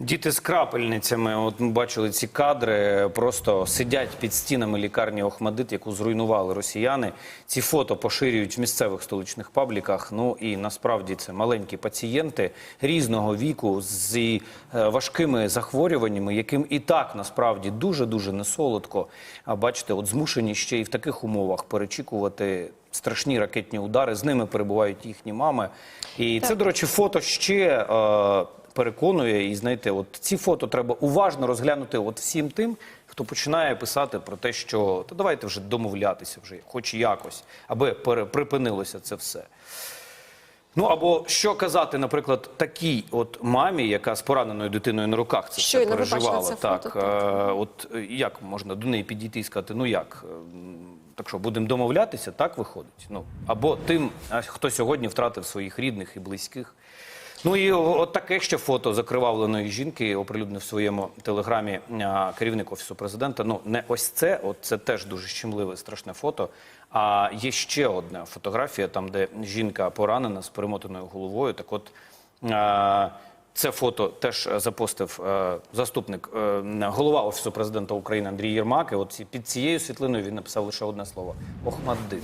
Діти з крапельницями, от ми бачили ці кадри, просто сидять під стінами лікарні Охмадит, яку зруйнували росіяни. Ці фото поширюють в місцевих столичних пабліках. Ну і насправді це маленькі пацієнти різного віку з е, важкими захворюваннями, яким і так насправді дуже дуже несолодко. А бачите, от змушені ще і в таких умовах перечікувати. Страшні ракетні удари з ними перебувають їхні мами, і це, до речі, фото ще е, переконує. І знаєте, от ці фото треба уважно розглянути от всім тим, хто починає писати про те, що та давайте вже домовлятися, вже хоч якось, аби припинилося це все. Ну або що казати, наприклад, такій от мамі, яка з пораненою дитиною на руках це Щойно все переживала. це так, фото, е, от е, як можна до неї підійти і сказати, ну як? е, Так що будемо домовлятися, так виходить. Ну або тим, хто сьогодні втратив своїх рідних і близьких. Ну і от таке ще фото закривавленої жінки оприлюднив в своєму телеграмі керівник офісу президента. Ну не ось це, от це теж дуже щемливе, страшне фото. А є ще одна фотографія, там де жінка поранена з перемотаною головою. Так, от це фото теж запостив е, заступник е, голова офісу президента України Андрій Єрмак. І от під цією світлиною він написав лише одне слово: Охмаддит.